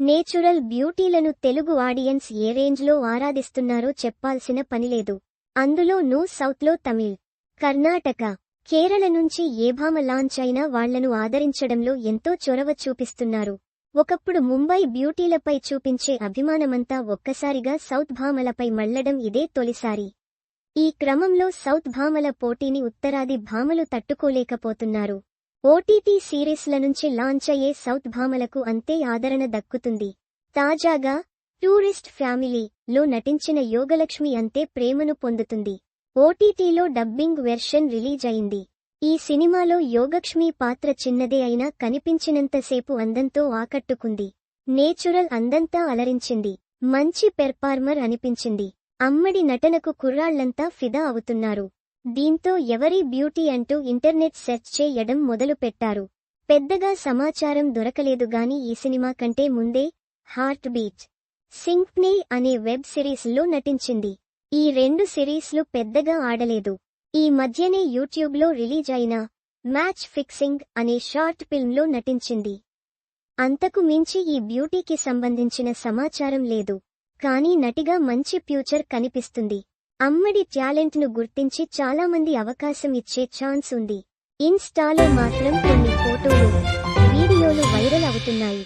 Natural బ్యూటీలను Telugu audience ఏ రేంజ్లో ఆరాధిస్తున్నారో చెప్పాల్సిన పనిలేదు అందులో నూ సౌత్లో తమిళ్ కర్ణాటక కేరళ నుంచి ఏ భామ లాంచ్ అయినా వాళ్ళను ఆదరించడంలో ఎంతో చొరవ చూపిస్తున్నారు. ఒకప్పుడు ముంబై బ్యూటీలపై చూపించే అభిమానమంతా ఒక్కసారిగా సౌత్ భామలపై మళ్ళడం ఇదే తొలిసారి. ఈ క్రమంలో సౌత్ భామల పోటీని ఉత్తరాది భామలు తట్టుకోలేకపోతున్నారు. ఓటీటీ సిరీస్ల నుంచి లాంచ్ అయ్యే సౌత్ భామలకు అంతే ఆదరణ దక్కుతుంది. తాజాగా టూరిస్ట్ ఫ్యామిలీ లో నటించిన యోగలక్ష్మి అంతే ప్రేమను పొందుతుంది. ఓటీటీలో డబ్బింగ్ వెర్షన్ రిలీజ్ అయింది. ఈ సినిమాలో యోగక్ష్మి పాత్ర చిన్నదే అయినా కనిపించినంతసేపు అందంతో ఆకట్టుకుంది. నేచురల్ అందంతా అలరించింది. మంచి పెర్ఫార్మర్ అనిపించింది. అమ్మడి నటనకు కుర్రాళ్ళంతా ఫిదా అవుతున్నారు. దీంతో ఎవరి బ్యూటీ అంటూ ఇంటర్నెట్ సెర్చ్ చేయడం మొదలుపెట్టారు. పెద్దగా సమాచారం దొరకలేదు గాని ఈ సినిమా కంటే ముందే హార్ట్ బీట్ సింక్నే అనే వెబ్ సిరీస్లో నటించింది. ఈ రెండు సిరీస్లు పెద్దగా ఆడలేదు. ఈ మధ్యనే యూట్యూబ్లో రిలీజ్ అయిన మ్యాచ్ ఫిక్సింగ్ అనే షార్ట్ ఫిల్మ్లో నటించింది. అంతకు మించి ఈ బ్యూటీకి సంబంధించిన సమాచారం లేదు. కానీ నటిగా మంచి ఫ్యూచర్ కనిపిస్తుంది. అమ్మడి టాలెంట్ను గుర్తించి చాలా మంది అవకాశం ఇచ్చే ఛాన్స్ ఉంది. ఇన్స్టాలో మాత్రం కొన్ని ఫోటోలు వీడియోలు వైరల్ అవుతున్నాయి.